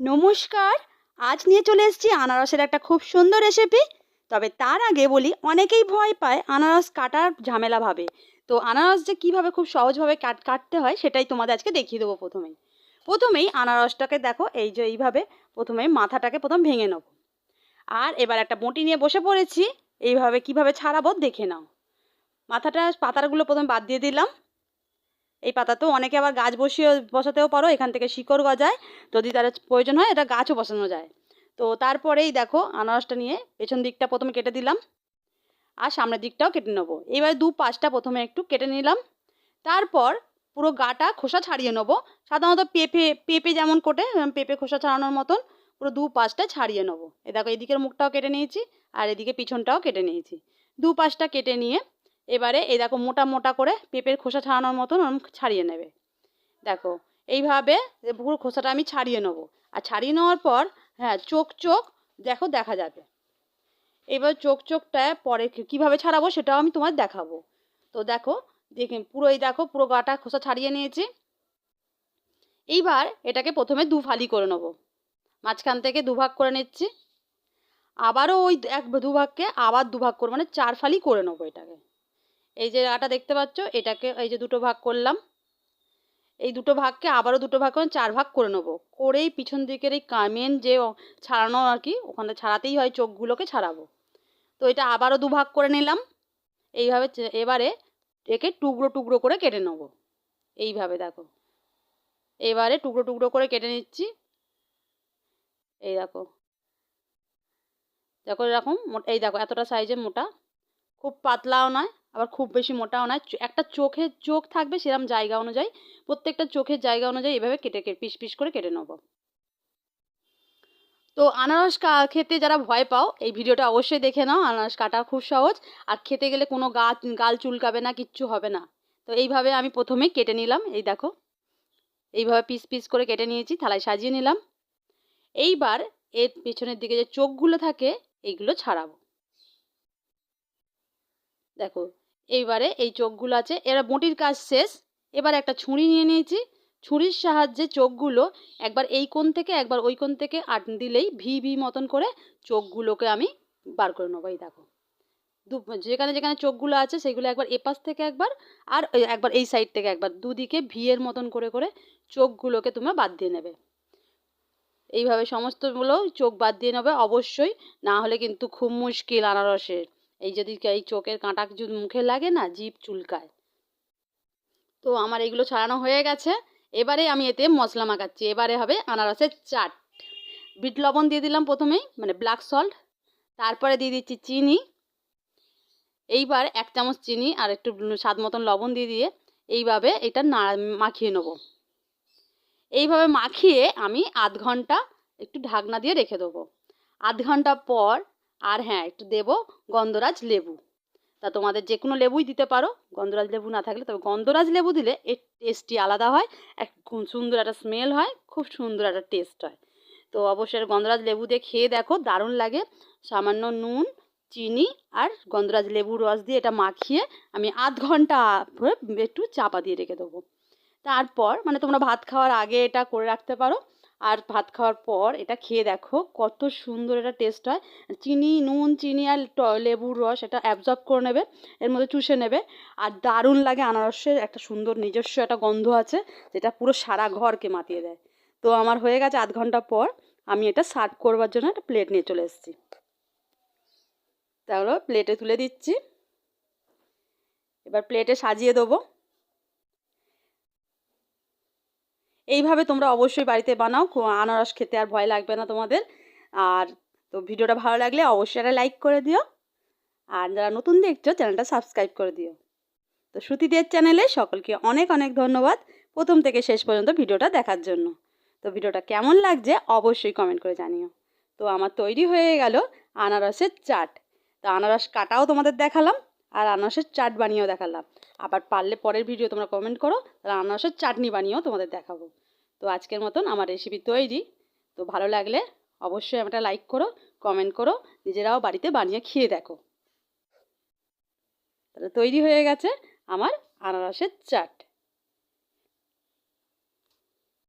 নমস্কার, আজ নিয়ে চলে এসেছি আনারসের একটা খুব সুন্দর রেসিপি তবে তার আগে বলি, অনেকেই ভয় পায় আনারস কাটার ঝামেলা ভাবে। তো আনারস যে কীভাবে খুব সহজভাবে কাট, কাটতে হয় সেটাই তোমাদের আজকে দেখিয়ে দেবো প্রথমেই। প্রথমেই আনারসটাকে দেখো, এই যে এইভাবে প্রথমে মাথাটাকে প্রথম ভেঙে নেব। আর এবার একটা বঁটি নিয়ে বসে পড়েছি, এইভাবে কীভাবে ছাড়াবো দেখে নাও। মাথাটা, পাতারগুলো প্রথমে বাদ দিয়ে দিলাম। এই পাতাতেও অনেকে আবার গাছ বসিয়ে বসাতেও পারো, এখান থেকে শিকড় গজায়। যদি তার প্রয়োজন হয়, এটা গাছও বসানো যায়। তো তারপরেই দেখো আনারসটা নিয়ে পেছন দিকটা প্রথমে কেটে দিলাম আর সামনের দিকটাও কেটে নেব। এবার দু পাশটা প্রথমে একটু কেটে নিলাম। তারপর পুরো গাটা খোসা ছাড়িয়ে নেব। সাধারণত পেঁপে পেঁপে যেমন কোটে পেঁপে খোসা ছাড়ানোর মতন পুরো দু পাশটা ছাড়িয়ে নেব। এ দেখো এদিকের মুখটাও কেটে নিয়েছি আর এদিকে পিছনটাও কেটে নিয়েছি। দু পাশটা কেটে নিয়ে এবারে এই দেখো মোটা মোটা করে পেঁপের খোসা ছাড়ানোর মতন ছাড়িয়ে নেবে। দেখো, এইভাবে পুরো খোসাটা আমি ছাড়িয়ে নেব। আর ছাড়িয়ে নেওয়ার পর হ্যাঁ চোখ চোখ দেখো দেখা যাবে। এবার চোখ চোখটা পরে কীভাবে ছাড়াবো সেটাও আমি তোমার দেখাবো। তো দেখো, দেখে পুরো এই দেখো, পুরো গাটা খোসা ছাড়িয়ে নিয়েছি। এইবার এটাকে প্রথমে দু ফালি করে নেব। মাঝখান থেকে দুভাগ করে নিচ্ছি। আবারও ওই এক দুভাগকে আবার দুভাগ করে মানে চার ফালি করে নেব এটাকে। এই যে আটা দেখতে পাচ্ছ, এটাকে এই যে দুটো ভাগ করলাম। এই দুটো ভাগকে আবারও দুটো ভাগ করে চার ভাগ করে নেব। করেই পিছন দিকের এই কামেন যে ছাড়ানো আর কি, ওখানে ছাড়াতেই হয়, চোখগুলোকে ছাড়াবো। তো এটা আবারও দু ভাগ করে নিলাম। এইভাবে এবারে একে টুকরো টুকরো করে কেটে নেব। এইভাবে দেখো। এবারে টুকরো টুকরো করে কেটে নিচ্ছি। এই দেখো। দেখো এরকম এই দেখো এতটা সাইজের মোটা। খুব পাতলাও নয়। আবার খুব বেশি মোটাও চ- একটা চোখের চোখ থাকবে সেরকম জায়গা অনুযায়ী, প্রত্যেকটা চোখের জায়গা অনুযায়ী এভাবে কেটে কেটে, পিস পিস করে কেটে নেব। তো আনারস খেতে যারা ভয় পাও, এই ভিডিওটা অবশ্যই দেখে নাও। আনারস কাটা খুব সহজ। আর খেতে গেলে কোনো গা গাল চুলকাবে না, কিচ্ছু হবে না। তো এইভাবে আমি প্রথমে কেটে নিলাম, এই দেখো। এইভাবে পিস পিস করে কেটে নিয়েছি, থালায় সাজিয়ে নিলাম। এইবার এর পেছনের দিকে যে চোখগুলো থাকে এইগুলো ছাড়াবো। দেখো এইবারে এই চোখগুলো আছে। এরা বটির কাজ শেষ। এবার একটা ছুরি নিয়ে নিয়েছি। ছুরির সাহায্যে চোখগুলো একবার এই কোণ থেকে, একবার ওই কোণ থেকে আট দিলেই ভি ভি মতন করে চোখগুলোকে আমি বার করে নেব। এই দেখো। দু, যেখানে যেখানে চোখগুলো আছে সেগুলো একবার এপাশ থেকে একবার আর একবার এই সাইড থেকে একবার। দুদিকে ভিয়ের মতন করে করে চোখগুলোকে তোমরা বাদ দিয়ে নেবে। এইভাবে সমস্তগুলো চোখ বাদ দিয়ে নেবে অবশ্যই। না হলে কিন্তু খুব মুশকিল আনারসের। এই যদি এই চোখের কাঁটা যদি মুখে লাগে না, জিভ চুলকায়। তো আমার এগুলো ছাড়ানো হয়ে গেছে। এবারে আমি এতে মশলা মাখাচ্ছি। এবারে হবে আনারসের চাট। বিট লবণ দিয়ে দিলাম প্রথমেই মানে ব্ল্যাক সল্ট। তারপরে দিয়ে দিচ্ছি চিনি। এইবার এক চামচ চিনি আর একটু স্বাদ মতন লবণ দিয়ে দিয়ে এইভাবে এটা নাড়া মাখিয়ে নেব। এইভাবে মাখিয়ে আমি আধ ঘণ্টা একটু ঢাকনা দিয়ে রেখে দেবো। আধ ঘণ্টা পর আর হ্যাঁ একটু দেবো গন্ধরাজ লেবু। তা তোমাদের যে কোনো লেবুই দিতে পারো। গন্ধরাজ লেবু না থাকলে, তবে গন্ধরাজ লেবু দিলে এর টেস্টটি আলাদা হয়, এক সুন্দর একটা স্মেল হয়, খুব সুন্দর একটা টেস্ট হয়। তো অবশ্যই গন্ধরাজ লেবু দিয়ে খেয়ে দেখো, দারুণ লাগে। সামান্য নুন, চিনি আর গন্ধরাজ লেবুর রস দিয়ে এটা মাখিয়ে আমি আধ ঘণ্টা একটু চাপা দিয়ে রেখে দেবো। তারপর মানে তোমরা ভাত খাওয়ার আগে এটা করে রাখতে পারো। আর ভাত খাওয়ার পর এটা খেয়ে দেখো কত সুন্দর এটা টেস্ট হয়। চিনি, নুন, চিনি আর লেবুর রস এটা অ্যাবজর্ব করে নেবে, এর মধ্যে চুষে নেবে। আর দারুণ লাগে আনারসের একটা সুন্দর নিজস্ব একটা গন্ধ আছে, যেটা পুরো সারা ঘরকে মাতিয়ে দেয়। তো আমার হয়ে গেছে আধ ঘণ্টা পর আমি এটা সার্ভ করবার জন্য একটা প্লেট নিয়ে চলে এসেছি। তাহলে প্লেটে তুলে দিচ্ছি। এবার প্লেটে সাজিয়ে দেবো। এইভাবে তোমরা অবশ্যই বাড়িতে বানাও। আনারস খেতে আর ভয় লাগবে না তোমাদের। আর তো ভিডিওটা ভালো লাগলে অবশ্যই একটা লাইক করে দিও। আর যারা নতুন দেখছ, চ্যানেলটা সাবস্ক্রাইব করে দিও। তো শ্রুতিদের চ্যানেলে সকলকে অনেক অনেক ধন্যবাদ প্রথম থেকে শেষ পর্যন্ত ভিডিওটা দেখার জন্য। তো ভিডিওটা কেমন লাগছে অবশ্যই কমেন্ট করে জানিও। তো আমার তৈরি হয়ে গেল আনারসের চাট। তো আনারস কাটাও তোমাদের দেখালাম। আর আনারসের চাট বানিয়েও দেখালাম। আবার পারলে পরের ভিডিও তোমরা কমেন্ট করো, তাহলে আনারসের চাটনি বানিয়েও তোমাদের দেখাবো। তো আজকের মতন আমার রেসিপি তৈরি। তো ভালো লাগলে অবশ্যই একটা লাইক করো কমেন্ট করো, নিজেরাও বাড়িতে বানিয়ে খেয়ে দেখো। তাহলে তৈরি হয়ে গেছে আমার আনারসের চাট।